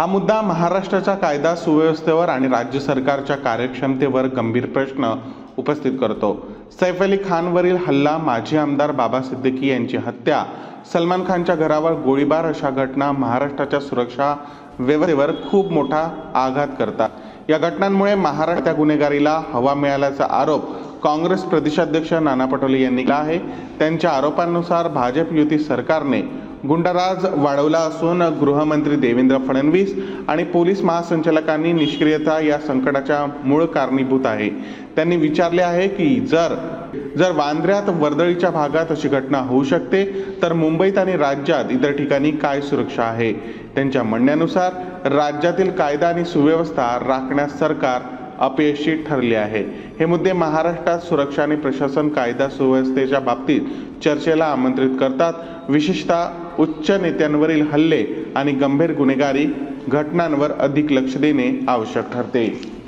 हा मुद्दा महाराष्ट्राच्या कायदा सुव्यवस्थेवर आणि राज्य सरकारच्या कार्यक्षमतेवर गंभीर प्रश्न उपस्थित करतो. सैफ अली खानवरील हल्ला माजी आमदार बाबा सिद्दीकी यांची हत्या सलमान खानच्या घरावर गोळीबार अशा घटना महाराष्ट्राच्या सुरक्षा व्यवस्थेवर खूप मोठा आघात करतात. या घटनांमुळे महाराष्ट्र गुन्हेगारीला हवा मिळाल्याचा आरोप काँग्रेस प्रदेशाध्यक्ष नाना पटोले यांनी केला आहे. त्यांच्या आरोपांनुसार भाजप युती सरकारने गुंडराज वाढवला असून गृहमंत्री देवेंद्र फडणवीस आणि पोलीस महासंचालकांनी निष्क्रियता या संकटाच्या मूळ कारणीभूत आहे. त्यांनी विचारले आहे की जर जर वांद्र्यात वर्दळीच्या भागात अशी घटना होऊ शकते तर मुंबईत आणि राज्यात इतर ठिकाणी काय सुरक्षा आहे? त्यांच्या म्हणण्यानुसार राज्यातील कायदा आणि सुव्यवस्था राखण्यास सरकार अपयशी ठरले आहे. हे मुद्दे महाराष्ट्रात सुरक्षा आणि प्रशासन कायदा सुव्यवस्थेच्या बाबतीत चर्चेला आमंत्रित करतात. विशेषतः उच्च नेत्यांवरील हल्ले आणि गंभीर गुन्हेगारी घटनांवर अधिक लक्ष देणे आवश्यक ठरते.